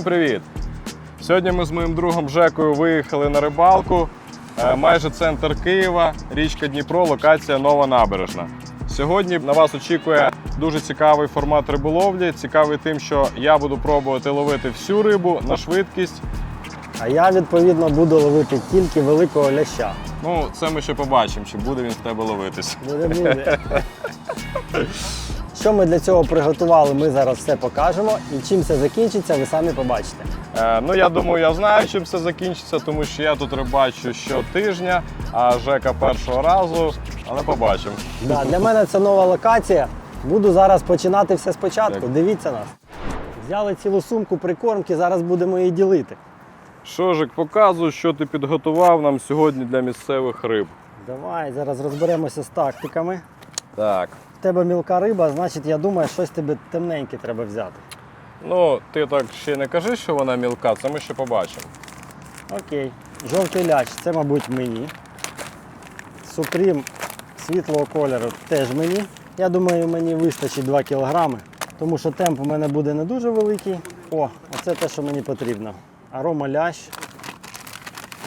Всім привіт! Сьогодні ми з моїм другом Жекою виїхали на рибалку. Е, Майже центр Києва, річка Дніпро, локація Нова Набережна. Сьогодні на вас очікує дуже цікавий формат риболовлі. Цікавий тим, що я буду пробувати ловити всю рибу на швидкість. А я відповідно буду ловити тільки великого ляща. Ну, це ми ще побачимо, чи буде він в тебе ловитись. Буде буде. Що ми для цього приготували, ми зараз все покажемо. І чим це закінчиться, ви самі побачите. Е, ну, я думаю, я знаю, чим все закінчиться, тому що я тут рибачу щотижня, а Жека першого разу, але побачимо. Да, для мене це нова локація. Буду зараз починати все спочатку. Так. Дивіться нас. Взяли цілу сумку прикормки, зараз будемо її ділити. Шожик, показуй, що ти підготував нам сьогодні для місцевих риб. Давай, зараз розберемося з тактиками. Так. В тебе мілка риба, значить, я думаю, щось тобі темненьке треба взяти. Ну, ти так ще не кажи, що вона мілка, це ми ще побачимо. Окей. Жовтий ляч, це, мабуть, мені. Супрім світлого кольору теж мені. Я думаю, мені вистачить 2 кілограми, тому що темп у мене буде не дуже великий. О, оце те, що мені потрібно. Арома лящ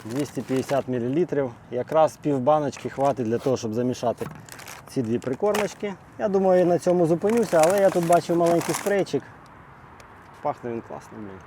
250 мл. Якраз пів баночки хватить для того, щоб замішати ці дві прикормочки. Я думаю, я на цьому зупинюся, але я тут бачив маленький спрейчик. Пахне він класно, блін.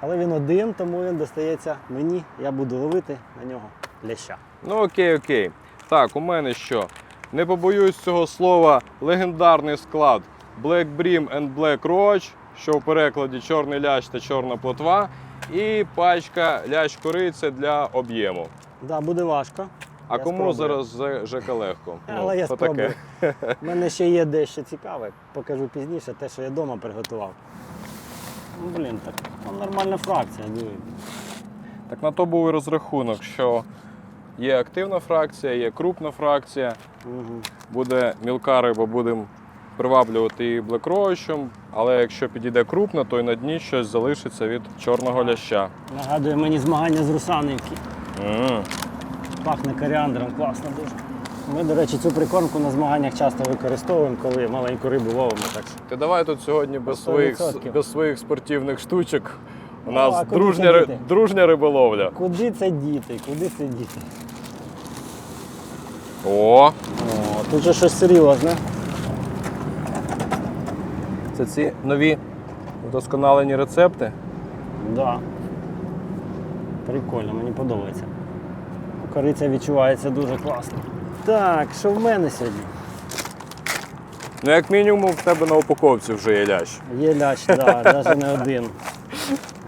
Але він один, тому він достається мені. Я буду ловити на нього ляща. Ну окей, окей. Так, у мене що? Не побоюсь цього слова легендарний склад Black Brim and Black Roach, що в перекладі чорний лящ та чорна плотва, і пачка лящ кориця для об'єму. Да, буде важко. А Я кому спробую. зараз Жека легко? Але я спробую. У мене ще є дещо цікаве, покажу пізніше, те, що я вдома приготував. Ну, блін, так там нормальна фракція, диви. Так на то був і розрахунок, що є активна фракція, є крупна фракція. Угу. Буде мілка риба, будемо приваблювати її блекроучем, але якщо підійде крупна, то й на дні щось залишиться від чорного ляща. Нагадує мені змагання з Русанівки. м Пахне коріандром, класно дуже. Ми, до речі, цю прикормку на змаганнях часто використовуємо, коли маленьку рибу ловимо. Так що Ти давай тут сьогодні без своїх, без своїх спортивних штучок. У Ну, нас а дружня, дружня риболовля. куди це діти? Куди це діти? О, О, тут же щось серйозне. це ці нові вдосконалені рецепти. Да. Прикольно, мені подобається. Кориця відчувається дуже класно. Так, що в мене сьогодні? Ну, як мінімум, в тебе на упаковці вже є лящ. Є лящ, да, навіть не один.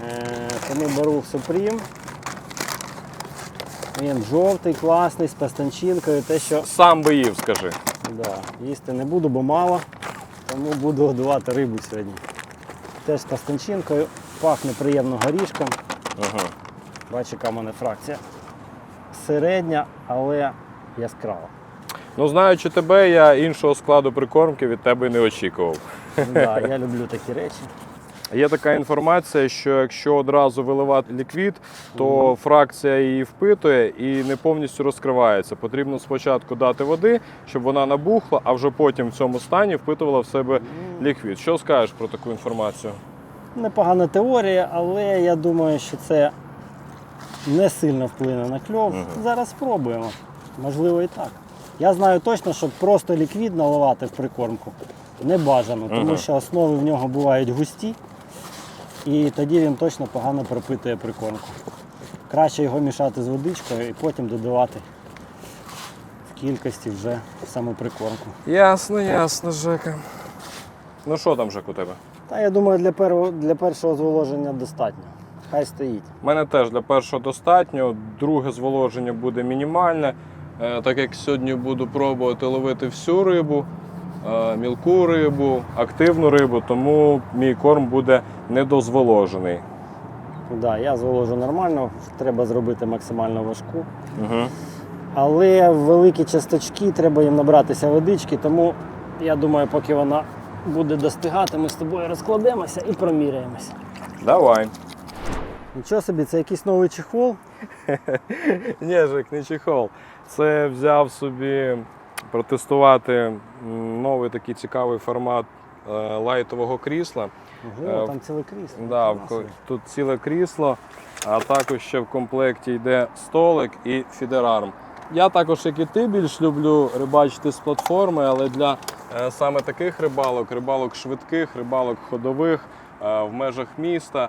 Е, тому беру Супрім. Він жовтий, класний, з пастанчинкою. Те, що Сам би їв, скажи. да, їсти не буду, бо мало. Тому буду годувати рибу сьогодні. Теж з пастанчинкою. Пахне приємно горішком. Угу. Бачиш, яка в мене фракція. Середня, але яскрава. Ну, знаючи тебе, я іншого складу прикормки від тебе не очікував. Да, я люблю такі речі. Є така інформація, що якщо одразу виливати ліквід, то фракція її впитує і не повністю розкривається. Потрібно спочатку дати води, щоб вона набухла, а вже потім в цьому стані впитувала в себе ліквід. Що скажеш про таку інформацію? Непогана теорія, але я думаю, що це не сильно вплине на кльов. Зараз спробуємо. Можливо і так. Я знаю точно, що просто ліквід наливати в прикормку не бажано, тому що основи в нього бувають густі, і тоді він точно погано пропитує прикормку. Краще його мішати з водичкою і потім додавати в кількості вже саму прикормку. Ясно, ясно, Жека. Ну що там, Жек, у тебе? Та я думаю, для, першого, для першого зволоження достатньо. Хай стоїть. У мене теж для першого достатньо, друге зволоження буде мінімальне. Е, Так як сьогодні буду пробувати ловити всю рибу, е, мілку рибу, активну рибу, тому мій корм буде недозволожений. Да, я зволожу нормально, треба зробити максимально важку. Угу. Але великі часточки, треба їм набратися водички, тому я думаю, поки вона буде достигати, ми з тобою розкладемося і проміряємося. Давай. Нічого собі, це якийсь новий чехол. Ні, Жек, не чехол. Це взяв собі протестувати новий такий цікавий формат е, лайтового крісла. Ого, Е, там ціле крісло. Да, тут ціле крісло, а також ще в комплекті йде столик і фідерарм. Я також, як і ти, більш люблю рибачити з платформи, але для е, саме таких рибалок, рибалок швидких, рибалок ходових в межах міста,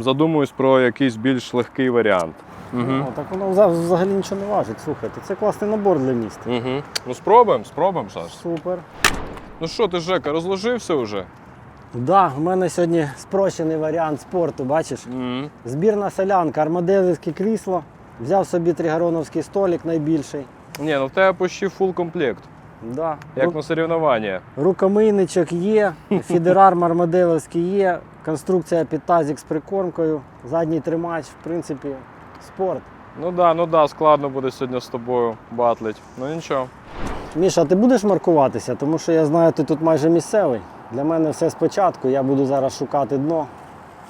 задумуюсь про якийсь більш легкий варіант. Угу. О, так воно взагалі нічого не важить. Слухайте, це класний набор для міста. Угу. Ну спробуємо, спробуємо, Саш. Супер. Ну що ти, Жека, розложився вже? Да, у мене сьогодні спрощений варіант спорту, бачиш? Угу. Збірна солянка, армаделівське крісло. Взяв собі тригороновський столик найбільший. Ні, ну в тебе почти фул комплект, Да. як Ру- на соревнування. Рукомийничок є, фідерарм армаделовський є, конструкція під тазик з прикормкою, задній тримач, в принципі, спорт. Ну да, ну да, складно буде сьогодні з тобою батлить. Ну нічого. Міша, ти будеш маркуватися, тому що я знаю, ти тут майже місцевий. Для мене все спочатку, я буду зараз шукати дно.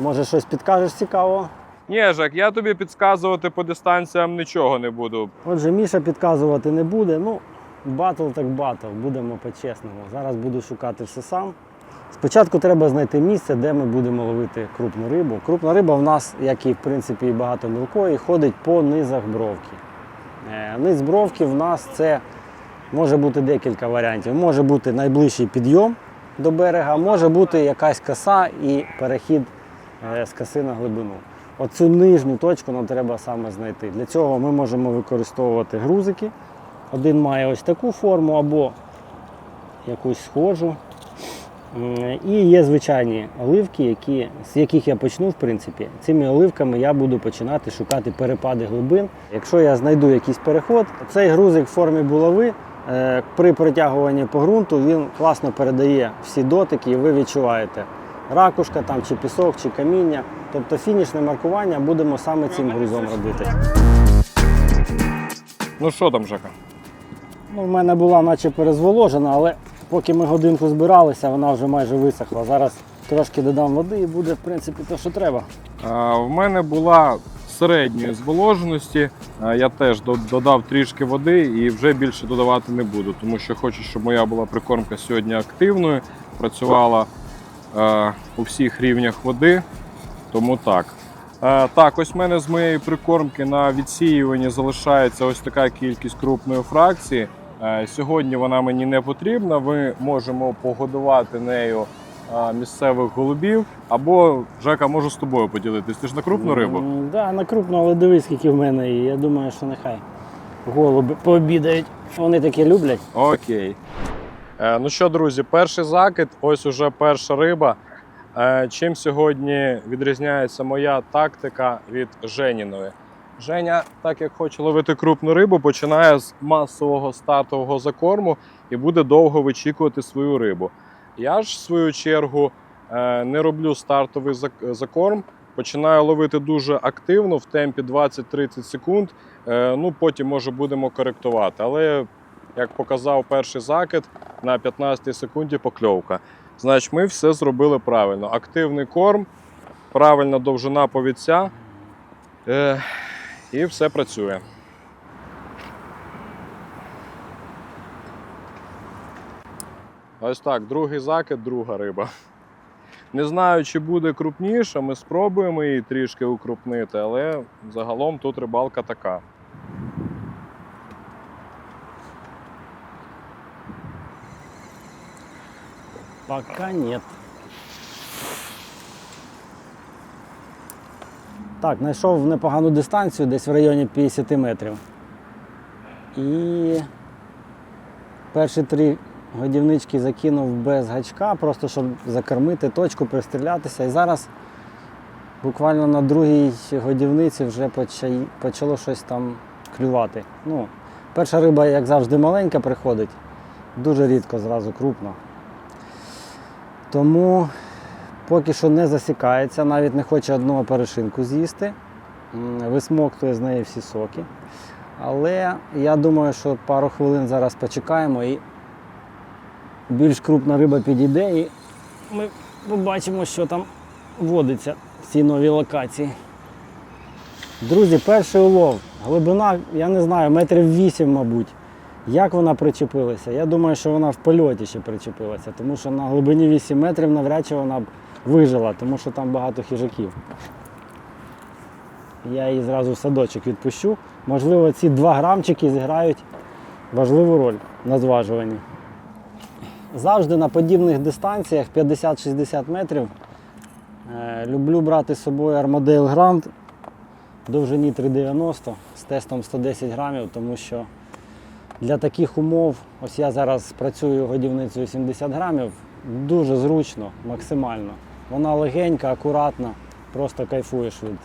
Може, щось підкажеш цікавого? Ні, Жек, я тобі підказувати по дистанціям нічого не буду. Отже, Міша підказувати не буде. Ну, батл так батл, будемо по-чесному. Зараз буду шукати все сам. Спочатку треба знайти місце, де ми будемо ловити крупну рибу. Крупна риба в нас, як і в принципі багато мілкої, ходить по низах бровки. Е, Низ бровки в нас це може бути декілька варіантів. Може бути найближчий підйом до берега, може бути якась коса і перехід е, з коси на глибину. Оцю нижню точку нам треба саме знайти. Для цього ми можемо використовувати грузики. Один має ось таку форму або якусь схожу. І є звичайні оливки, які, з яких я почну, в принципі. Цими оливками я буду починати шукати перепади глибин. Якщо я знайду якийсь переход, цей грузик в формі булави е, при протягуванні по ґрунту він класно передає всі дотики, і ви відчуваєте ракушка там, чи пісок, чи каміння. Тобто фінішне маркування будемо саме цим грузом робити. Ну що там, Жека? Ну, в мене була наче перезволожена, але поки ми годинку збиралися, вона вже майже висохла. Зараз трошки додам води і буде, в принципі, те, що треба. В мене була середньої зволоженості. Я теж додав трішки води і вже більше додавати не буду, тому що хочу, щоб моя була прикормка сьогодні активною, працювала у всіх рівнях води. Тому так. Так, ось в мене з моєї прикормки на відсіюванні залишається ось така кількість крупної фракції. Е, Сьогодні вона мені не потрібна. Ми можемо погодувати нею е, місцевих голубів. Або Жека, можу з тобою поділитись. Ти ж на крупну рибу. Так, да, на крупну, але дивись, скільки в мене є. Я думаю, що нехай голуби пообідають. Вони таке люблять. Окей. Е, ну що, друзі, перший закид, ось уже перша риба. Е, чим сьогодні відрізняється моя тактика від Женіної? Женя, так як хоче ловити крупну рибу, починає з масового стартового закорму і буде довго вичікувати свою рибу. Я ж, в свою чергу, е, не роблю стартовий закорм, починаю ловити дуже активно в темпі 20-30 секунд. Е, Ну, потім, може, будемо коректувати. Але, як показав перший закид, на 15 секунді покльовка. Значить, ми все зробили правильно. Активний корм, правильна довжина повідця. І все працює. Ось так, другий закид, друга риба. Не знаю, чи буде крупніша, ми спробуємо її трішки укрупнити, але загалом тут рибалка така. Пока нет. Так, знайшов непогану дистанцію, десь в районі 50 метрів. І перші три годівнички закинув без гачка, просто щоб закормити точку, пристрілятися. І зараз буквально на другій годівниці вже почало щось там клювати. Ну, перша риба, як завжди, маленька приходить, дуже рідко зразу крупна. Тому поки що не засікається, навіть не хоче одного перешинку з'їсти. Висмоктує з неї всі соки. Але я думаю, що пару хвилин зараз почекаємо і більш крупна риба підійде і ми побачимо, що там водиться в цій новій локації. Друзі, перший улов. Глибина, я не знаю, метрів 8, мабуть. Як вона причепилася? Я думаю, що вона в польоті ще причепилася, тому що на глибині 8 метрів навряд чи вона б вижила, тому що там багато хижаків. Я її зразу в садочок відпущу. Можливо, ці 2 грамчики зіграють важливу роль на зважуванні. Завжди на подібних дистанціях 50-60 метрів е, люблю брати з собою Armadale Grand довжині 390 з тестом 110 грамів, тому що для таких умов, ось я зараз працюю годівницею 70 грамів, дуже зручно, максимально. Вона легенька, акуратна, просто кайфуєш від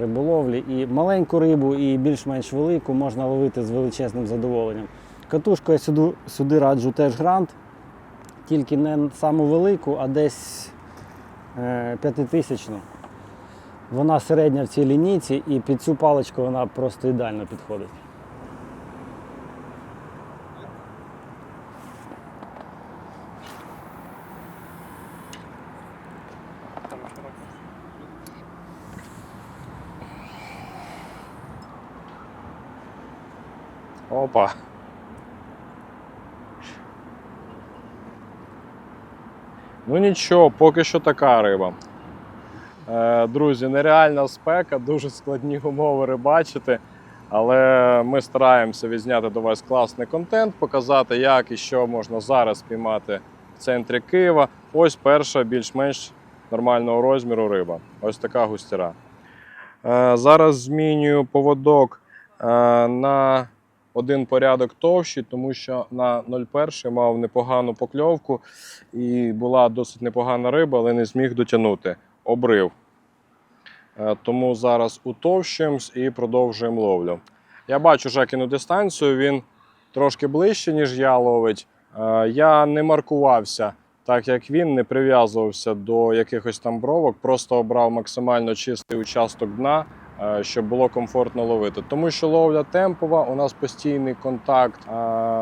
риболовлі. І маленьку рибу, і більш-менш велику можна ловити з величезним задоволенням. Катушку я сюди, сюди раджу теж грант, тільки не саму велику, а десь е, п'ятитисячну. Вона середня в цій лінійці і під цю паличку вона просто ідеально підходить. Опа. Ну нічого, поки що така риба. Е, друзі, нереальна спека, дуже складні умови рибачити. Але ми стараємося відзняти до вас класний контент, показати, як і що можна зараз спіймати в центрі Києва. Ось перша більш-менш нормального розміру риба. Ось така густіра. Е, зараз змінюю поводок е, на один порядок товщий, тому що на 0,1 мав непогану покльовку і була досить непогана риба, але не зміг дотягнути. Обрив. Е, Тому зараз утовщуємось і продовжуємо ловлю. Я бачу Жекіну дистанцію, він трошки ближче, ніж я ловить. Е, Я не маркувався, так як він, не прив'язувався до якихось там бровок, просто обрав максимально чистий участок дна, щоб було комфортно ловити. Тому що ловля темпова, у нас постійний контакт е,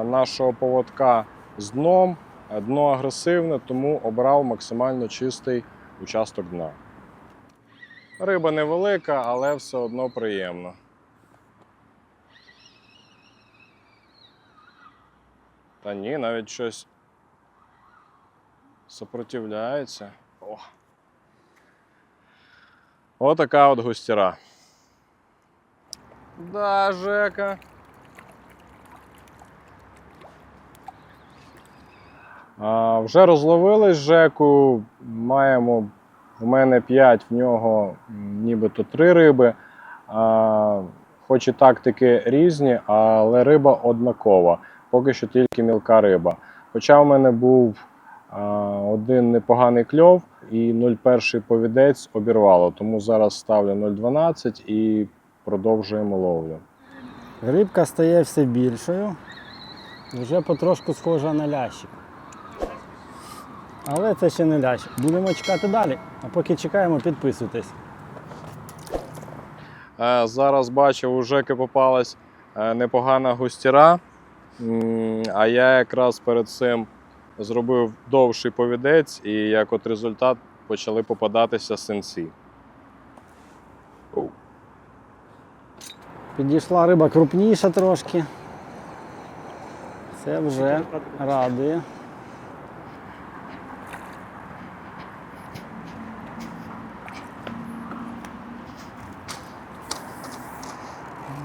нашого поводка з дном, е, дно агресивне, тому обрав максимально чистий участок дна. Риба невелика, але все одно приємно. Та ні, навіть щось сопротивляється. О. Отака от густіра. Да, Жека. А, вже розловили Жеку. Маємо в мене 5, в нього нібито 3 риби. А, хоч і тактики різні, але риба однакова. Поки що тільки мілка риба. Хоча в мене був а, один непоганий кльов і 0,1 повідець обірвало. Тому зараз ставлю 0,12 і продовжуємо ловлю. Рибка стає все більшою, вже потрошку схожа на лящик. Але це ще не лящик. Будемо чекати далі. А поки чекаємо, підписуйтесь. Е, Зараз бачив, у Жеки попалась е, непогана густіра. А я якраз перед цим зробив довший повідець, і як от результат почали попадатися синці. Підійшла риба крупніша трошки. Це вже радує.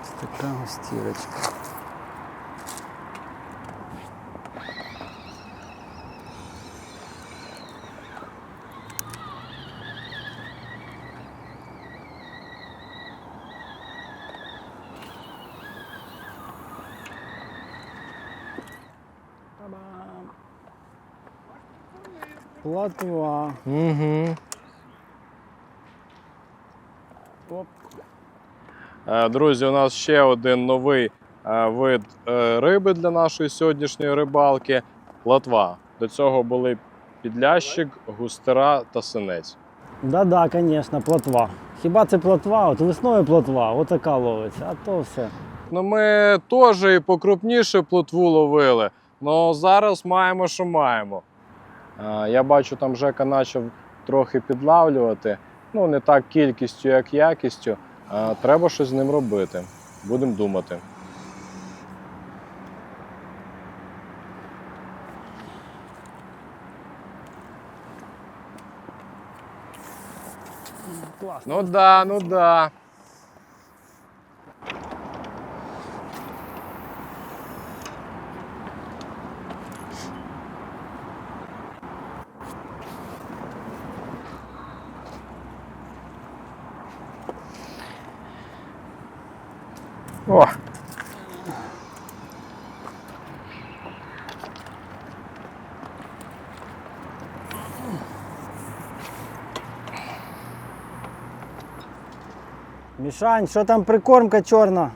Ось така гостірочка. Платва. Угу. Оп. Е, Друзі, у нас ще один новий е, вид е, риби для нашої сьогоднішньої рибалки платва. До цього були підлящик, густера та синець. Да-да, звісно, плотва. Хіба це плотва? От весною плотва, отака ловиться, а то все. Ну, ми теж і покрупніше плотву ловили, але зараз маємо, що маємо. Я бачу, там Жека почав трохи підлавлювати. Ну, не так кількістю, як якістю. Треба щось з ним робити. Будемо думати. Ну да, ну да. О! Мішань, що там прикормка чорна?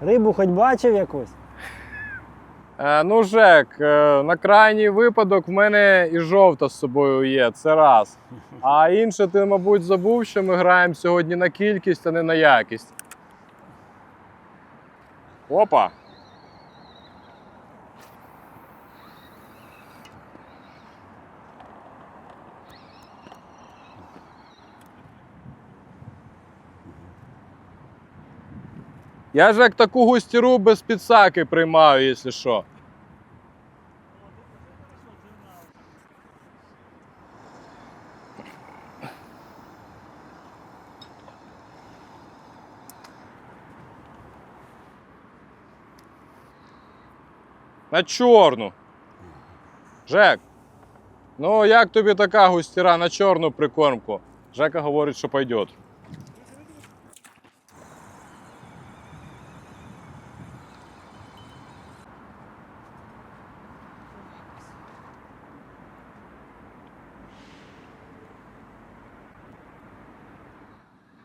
Рибу хоч бачив якусь? Е, ну, Жек, е, на крайній випадок в мене і жовта з собою є, це раз. А інше, ти, мабуть, забув, що ми граємо сьогодні на кількість, а не на якість. Опа! Я ж як таку гостіру без підсаки приймаю, якщо що. На чорну. Жек. Ну як тобі така густіра на чорну прикормку? Жека говорить, що пойдет.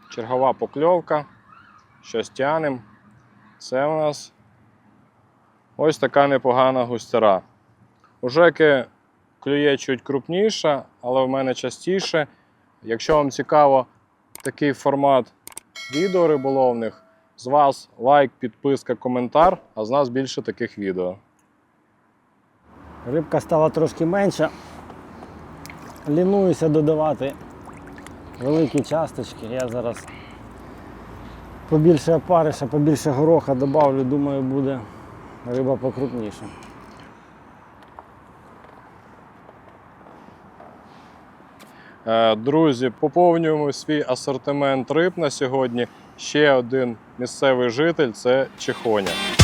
Чергова покльовка. Щось тянем. Це у нас ось така непогана густяра. У Жеки клює чуть крупніша, але в мене частіше. Якщо вам цікаво такий формат відео риболовних, з вас лайк, підписка, коментар, а з нас більше таких відео. Рибка стала трошки менша. Лінуюся додавати великі часточки. Я зараз побільше опариша, побільше гороха додавлю, думаю, буде риба покрупніша. Е, Друзі, поповнюємо свій асортимент риб на сьогодні. Ще один місцевий житель це Чехоня.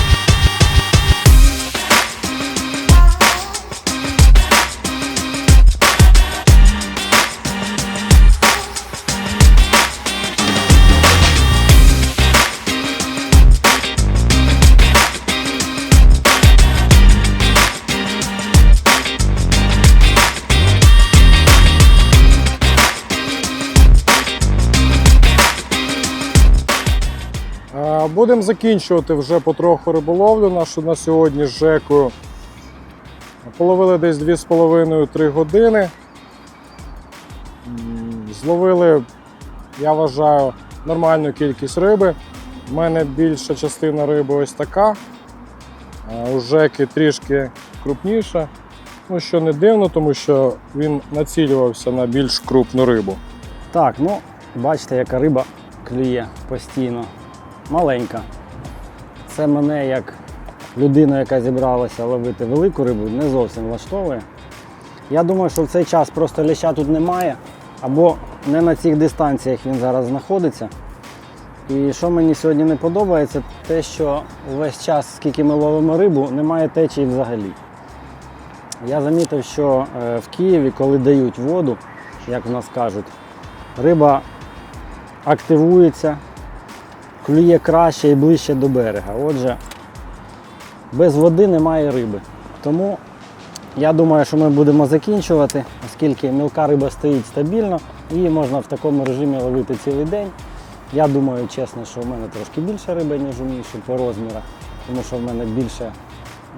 Будемо закінчувати вже потроху риболовлю нашу на сьогодні з Жекою. Половили десь 2,5-3 години. Зловили, я вважаю, нормальну кількість риби. У мене більша частина риби ось така. У Жеки трішки крупніша. Ну, що не дивно, тому що він націлювався на більш крупну рибу. Так, ну, бачите, яка риба клює постійно. Маленька. Це мене як людину, яка зібралася ловити велику рибу, не зовсім влаштовує. Я думаю, що в цей час просто ляща тут немає, або не на цих дистанціях він зараз знаходиться. І що мені сьогодні не подобається, те, що весь час, скільки ми ловимо рибу, немає течії взагалі. Я замітив, що е, в Києві, коли дають воду, як в нас кажуть, риба активується, клює краще і ближче до берега. Отже, без води немає риби. Тому я думаю, що ми будемо закінчувати, оскільки мілка риба стоїть стабільно, її можна в такому режимі ловити цілий день. Я думаю, чесно, що в мене трошки більше риби, ніж у Міші по розмірах, тому що в мене більше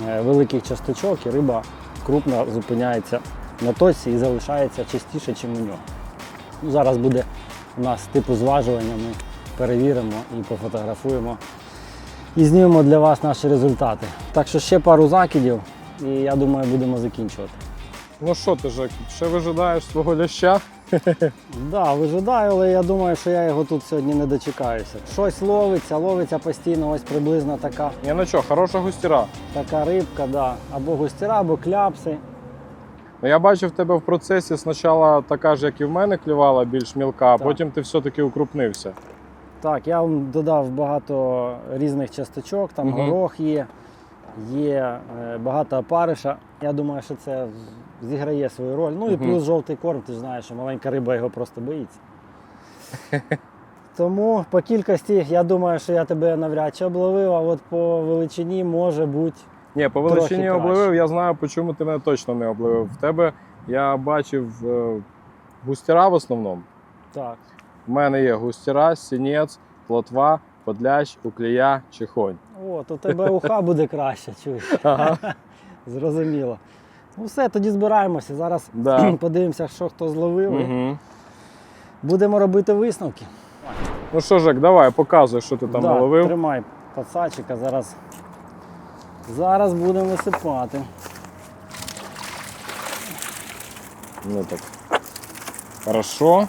е, великих часточок і риба крупно зупиняється на точці і залишається частіше, ніж у нього. Ну, зараз буде у нас типу зважування, ми перевіримо і пофотографуємо і знімемо для вас наші результати. Так що ще пару закидів і я думаю, будемо закінчувати. Ну що ти, Жек, ще вижидаєш свого ляща? Да, вижидаю, але я думаю, що я його тут сьогодні не дочекаюся. Щось ловиться, ловиться постійно, ось приблизно така, Ні, ну що, хороша густіра. така рибка, да. або густіра, або кляпси. Ну, я бачив в тебе в процесі спочатку така ж, як і в мене, клювала більш мілка, а Так. потім ти все-таки укрупнився. Так, я вам додав багато різних часточок, там Мгм. горох є, є е, багато опариша. Я думаю, що це зіграє свою роль. Ну і Мгм. плюс жовтий корм, ти ж знаєш, що маленька риба його просто боїться. Тому по кількості я думаю, що я тебе навряд чи обловив, а от по величині може бути. Ні, по Трохи величині краще. я знаю, по чому ти мене точно не обловив. В тебе я бачив е, густіра в основному. Так. У мене є густіра, сінець, плотва, подлящ, уклія, чихонь. От, у тебе уха буде краще, чуєш. Ага. Зрозуміло. Ну все, тоді збираємося. Зараз Да. подивимося, що хто зловив. Угу. Будемо робити висновки. Ну що, Жек, давай, показуй, що ти там Да, наловив. Тримай пацачика, зараз. Зараз будемо висипати. Ну так. Хорошо.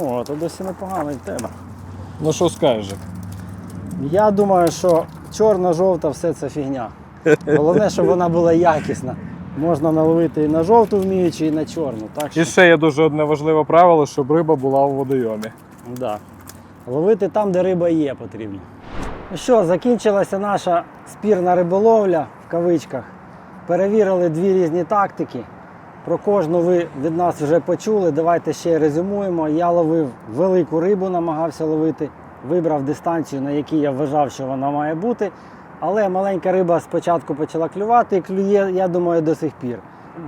О, то досі непогано тебе. Ну що скажеш? Я думаю, що чорно-жовта все це фігня. Головне, щоб вона була якісна. Можна наловити і на жовту вміючи, і на чорну. Так що, І ще є дуже одне важливе правило, щоб риба була у водойомі. да. Ловити там, де риба є, потрібно. Ну що, закінчилася наша спірна риболовля в кавичках. Перевірили дві різні тактики. Про кожну ви від нас вже почули. Давайте ще резюмуємо. Я ловив велику рибу, намагався ловити, вибрав дистанцію, на якій я вважав, що вона має бути. Але маленька риба спочатку почала клювати і клює, я думаю, до сих пір.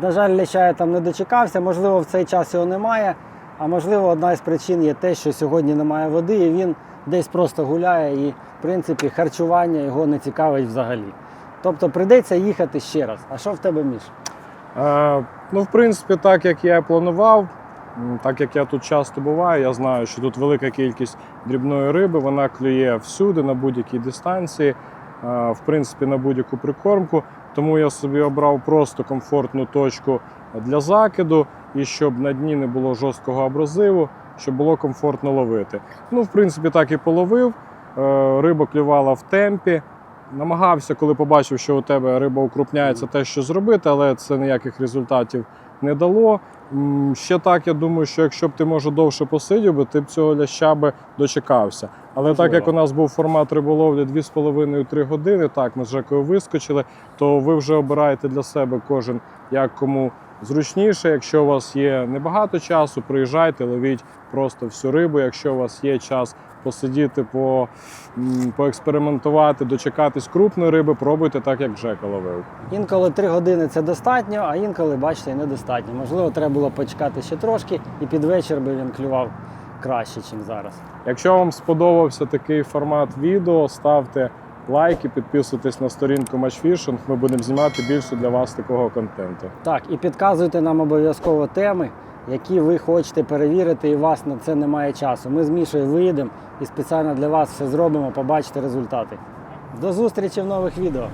На жаль, ляща я там не дочекався, можливо, в цей час його немає. А можливо, одна із причин є те, що сьогодні немає води, і він десь просто гуляє, і в принципі харчування його не цікавить взагалі. Тобто прийдеться їхати ще раз. А що в тебе між? Ну, в принципі, так як я планував, так як я тут часто буваю, я знаю, що тут велика кількість дрібної риби, вона клює всюди, на будь-якій дистанції, в принципі, на будь-яку прикормку. Тому я собі обрав просто комфортну точку для закиду, і щоб на дні не було жорсткого абразиву, щоб було комфортно ловити. Ну, в принципі, так і половив. Е, Риба клювала в темпі. Намагався, коли побачив, що у тебе риба укрупняється, те, що зробити, але це ніяких результатів не дало. Ще так, я думаю, що якщо б ти може довше посидів, би, ти б цього ляща би дочекався. Але так як у нас був формат риболовлі 2,5-3 години, так ми з Жекою вискочили, то ви вже обираєте для себе кожен як кому зручніше. Якщо у вас є небагато часу, приїжджайте, ловіть просто всю рибу. Якщо у вас є час посидіти, по, поекспериментувати, дочекатись крупної риби, пробуйте так, як Жека ловив. Інколи 3 години це достатньо, а інколи, бачите, і недостатньо. Можливо, треба було почекати ще трошки, і під вечір би він клював краще, ніж зараз. Якщо вам сподобався такий формат відео, ставте лайки, підписуйтесь на сторінку Matchfishing. Ми будемо знімати більше для вас такого контенту. Так, і підказуйте нам обов'язково теми, які ви хочете перевірити, і у вас на це немає часу. Ми з Мішою виїдемо і спеціально для вас все зробимо, побачите результати. До зустрічі в нових відео.